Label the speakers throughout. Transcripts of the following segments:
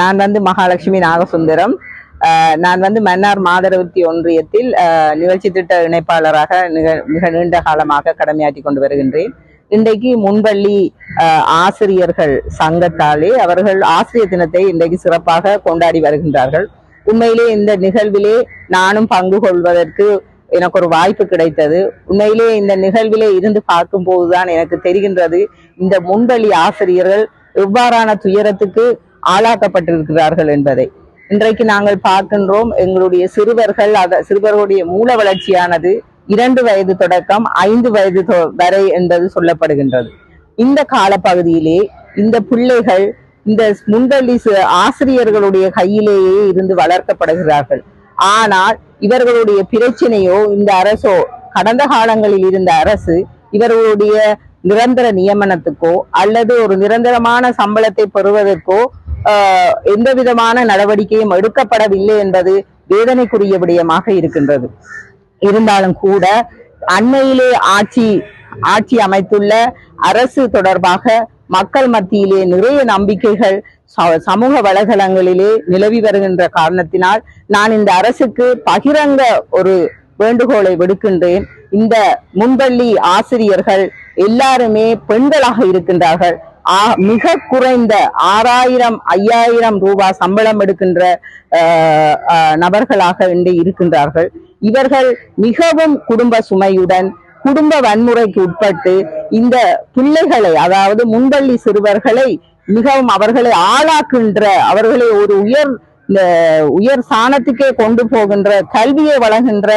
Speaker 1: நான் வந்து மகாலட்சுமி நாகசுந்தரம். நான் வந்து மன்னார் மாதரவர்த்தி ஒன்றியத்தில் நிகழ்ச்சி திட்ட இணைப்பாளராக மிக மிக நீண்ட காலமாக கடமையாற்றி கொண்டு வருகின்றேன். இன்றைக்கு முன்பள்ளி ஆசிரியர்கள் சங்கத்தாலே அவர்கள் ஆசிரியர் தினத்தை இன்றைக்கு சிறப்பாக கொண்டாடி வருகின்றார்கள். உண்மையிலே இந்த நிகழ்விலே நானும் பங்கு கொள்வதற்கு எனக்கு ஒரு வாய்ப்பு கிடைத்தது. உண்மையிலே இந்த நிகழ்விலே இருந்து பார்க்கும் போதுதான் எனக்கு தெரிகின்றது. இந்த முன்பள்ளி ஆசிரியர்கள் எவ்வாறான துயரத்துக்கு ஆளாக்கப்பட்டிருக்கிறார்கள் என்பதை. இன்றைக்கு நாங்கள் பார்க்கின்றோம் எங்களுடைய சிறுவர்கள் அத சிறுவர்களுடைய மூல வளர்ச்சியானது இரண்டு வயது தொடக்கம் ஐந்து வயது வரை என்பது சொல்லப்படுகின்றது. இந்த காலப்பகுதியிலே இந்த பிள்ளைகள் இந்த முந்தள்ளி ஆசிரியர்களுடைய கையிலேயே இருந்து வளர்க்கப்படுகிறார்கள். ஆனால் இவர்களுடைய பிரச்சனையோ இந்த அரசோ கடந்த காலங்களில் இருந்த அரசு இவர்களுடைய நிரந்தர நியமனத்துக்கோ அல்லது ஒரு நிரந்தரமான சம்பளத்தை பெறுவதற்கோ எந்த விதமான நடவடிக்கையும் எடுக்கப்படவில்லை என்பது வேதனைக்குரிய விடயமாக இருக்கின்றது. இருந்தாலும் கூட அண்மையிலே ஆட்சி ஆட்சி அமைத்துள்ள அரசு தொடர்பாக மக்கள் மத்தியிலே நிறைய நம்பிக்கைகள் ச- சமூக வலைதளங்களிலே நிலவி வருகின்ற காரணத்தினால் நான் இந்த அரசுக்கு பகிரங்க ஒரு வேண்டுகோளை விடுக்கின்றேன். இந்த முன்பள்ளி ஆசிரியர்கள் எல்லாருமே பெண்களாக இருக்கின்றார்கள். மிக குறைந்த ஆறாயிரம் ஐயாயிரம் ரூபாய் சம்பளம் எடுக்கின்ற நபர்களாக இன்று இருக்கின்றார்கள். இவர்கள் மிகவும் குடும்ப சுமையுடன் குடும்ப வன்முறைக்கு உட்பட்டு இந்த பிள்ளைகளை அதாவது முன்பள்ளி சிறுவர்களை மிகவும் அவர்களை ஆளாக்குகின்ற அவர்களை ஒரு உயர் இந்த உயர் சாணத்துக்கே கொண்டு போகின்ற கல்வியை வழங்குகின்ற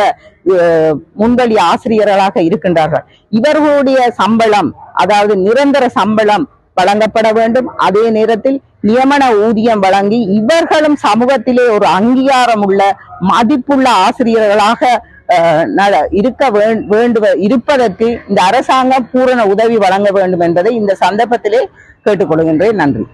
Speaker 1: முன்பள்ளி ஆசிரியர்களாக இருக்கின்றார்கள். இவர்களுடைய சம்பளம் அதாவது நிரந்தர சம்பளம் வழங்கப்பட வேண்டும். அதே நேரத்தில் நியமன ஊதியம் வழங்கி இவர்களும் சமூகத்திலே ஒரு அங்கீகாரம் உள்ள மதிப்புள்ள ஆசிரியர்களாக இருக்க வேண்டுவ இருப்பதற்கு இந்த அரசாங்கம் பூரண உதவி வழங்க வேண்டும் என்பதை இந்த சந்தர்ப்பத்திலே கேட்டுக்கொள்கின்றேன். நன்றி.